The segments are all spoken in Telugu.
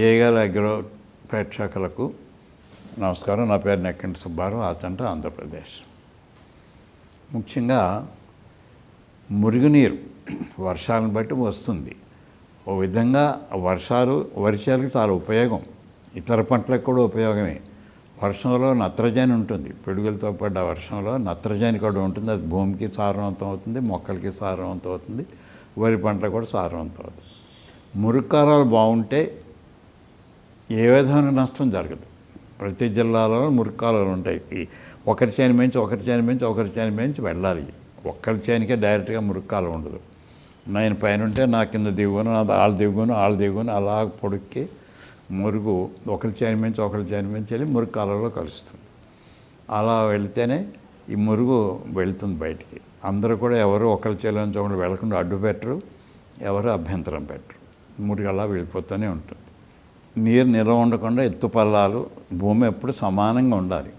అగ్రో ప్రేక్షకులకు నమస్కారం. నా పేరు నెక్కంటి సుబ్బారావు ఆచంట ఆంధ్రప్రదేశ్. ముఖ్యంగా మురుగునీరు వర్షాలను బట్టి వస్తుంది. ఓ విధంగా వర్షాలు వర్షాలకు చాలా ఉపయోగం. ఇతర పంటలకు కూడా ఉపయోగమే. వర్షంలో నత్రజని ఉంటుంది. పిడుగులతో పడ్డ వర్షంలో నత్రజని కూడా ఉంటుంది. అది భూమికి సారవంతం అవుతుంది మొక్కలకి సారవంతం అవుతుంది వరి పంట కూడా సారవంతం అవుతుంది. మురుక్కారాలు బాగుంటే ఏ విధమైన నష్టం జరగదు. ప్రతి జిల్లాలో మురికాలు ఉంటాయి. ఒకరి చేని మించి ఒకరి చేని మించి ఒకరి చేని మించి వెళ్ళాలి. ఒక్కరి చేనికే డైరెక్ట్గా మురికాలు ఉండదు. నేను పైన ఉంటే నా కింద దిగును నా వాళ్ళు దిగును వాళ్ళు దిగును అలా పొడుక్కి మురుగు ఒకరి చేని మించి ఒకరి చేని మించి వెళ్ళి మురికాలలో కలుస్తుంది. అలా వెళితేనే ఈ మురుగు వెళుతుంది బయటికి. అందరూ కూడా ఎవరు ఒకరి చేలో నుంచి ఒకరు వెళ్ళకుండా అడ్డు పెట్టరు ఎవరు అభ్యంతరం పెట్టరు. మురుగు అలా వెళ్ళిపోతూనే ఉంటుంది. నీరు నిల్వ ఉండకుండా ఎత్తు పల్లాలు భూమి ఎప్పుడు సమానంగా ఉండాలి.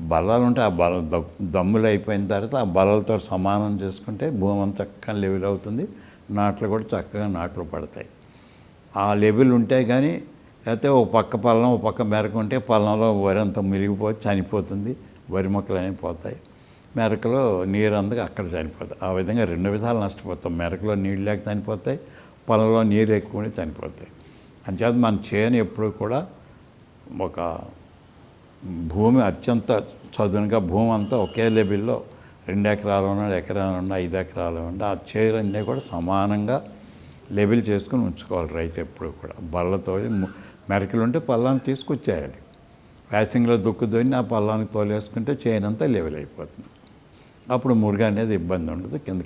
బలాలు ఉంటే ఆ బల దమ్ములు అయిపోయిన తర్వాత ఆ బలాలతో సమానం చేసుకుంటే భూమి అంతా చక్కగా లెవెల్ అవుతుంది. నాట్లు కూడా చక్కగా నాట్లు పడతాయి. ఆ లెవెల్ ఉంటే కానీ లేకపోతే ఒక పక్క పల్లం ఒక పక్క మెరక ఉంటే పల్లంలో వరి అంతా మిరిగిపోయి చనిపోతుంది. వరి మొక్కలు అనేవి పోతాయి. మెరకలో నీరు అందుకు అక్కడ చనిపోతాయి. ఆ విధంగా రెండు విధాలు నష్టపోతాం. మెరకలో నీళ్ళు లేక చనిపోతాయి. పొలంలో నీరు ఎక్కువనే చనిపోతాయి. అంచేత మన చేను ఎప్పుడు కూడా ఒక భూమి అత్యంత చదునుగా భూమి అంతా ఒకే లెవెల్లో రెండు ఎకరాలు ఉన్న ఎకరాలు ఉన్న ఐదు ఎకరాలు ఉన్న ఆ చేలన్నీ కూడా సమానంగా లెవెల్ చేసుకుని ఉంచుకోవాలి రైతు ఎప్పుడు కూడా. బళ్ళతో మెరకలు ఉంటే పల్లాన్ని తీసుకొచ్చేయాలి. వ్యాసింగ్లో దుక్కు దొన్ని ఆ పల్లానికి తోలేసుకుంటే చేనంతా లెవెల్ అయిపోతుంది. అప్పుడు మురుగు అనేది ఇబ్బంది ఉండదు కిందకి